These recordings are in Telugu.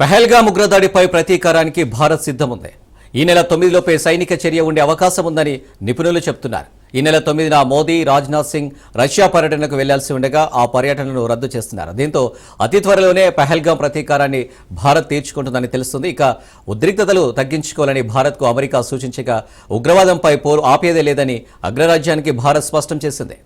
పహల్గా ఉగ్రదాడిపై ప్రతీకారానికి భారత్ సిద్ధముంది. ఈ నెల తొమ్మిదిలోపే సైనిక చర్య ఉండే అవకాశం ఉందని నిపుణులు చెబుతున్నారు ఈ నెల తొమ్మిదిన మోదీ రాజ్నాథ్ సింగ్ రష్యా పర్యటనకు వెళ్ళాల్సి ఉండగా ఆ పర్యటనను రద్దు చేస్తున్నారు. దీంతో అతి త్వరలోనే పహల్గాం ప్రతీకారాన్ని భారత్ తీర్చుకుంటుందని తెలుస్తుంది. ఇక ఉద్రిక్తతలు తగ్గించుకోవాలని భారత్కు అమెరికా సూచించగా ఉగ్రవాదంపై పోరు ఆపేదే లేదని అగ్రరాజ్యానికి భారత్ స్పష్టం చేసింది.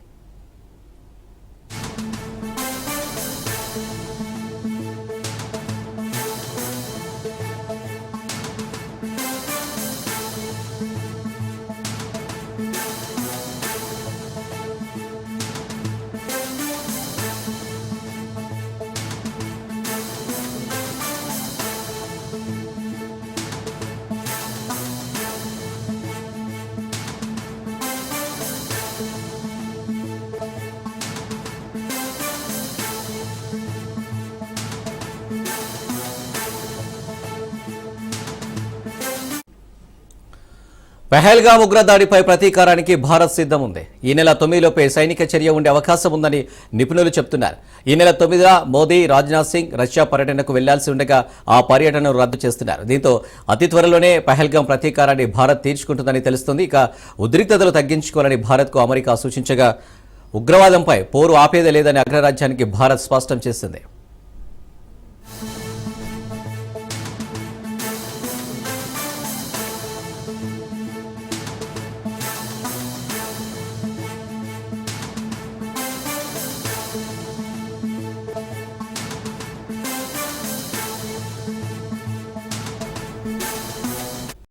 పహల్గాం ఉగ్రదాడిపై ప్రతీకారానికి భారత్ సిద్ధం ఉంది ఈ నెల తొమ్మిదిలోపే సైనిక చర్య ఉండే అవకాశం ఉందని నిపుణులు చెబుతున్నారు ఈ నెల తొమ్మిదిన మోదీ రాజ్నాథ్ సింగ్ రష్యా పర్యటనకు వెళ్ళాల్సి ఉండగా ఆ పర్యటనను రద్దు చేస్తున్నారు. దీంతో అతి త్వరలోనే పెహల్గాం ప్రతీకారాన్ని భారత్ తీర్చుకుంటుందని తెలుస్తుంది. ఇక ఉద్రిక్తతలు తగ్గించుకోవాలని భారత్కు అమెరికా సూచించగా ఉగ్రవాదంపై పోరు ఆపేదే లేదని అగ్రరాజ్యానికి భారత్ స్పష్టం చేసింది.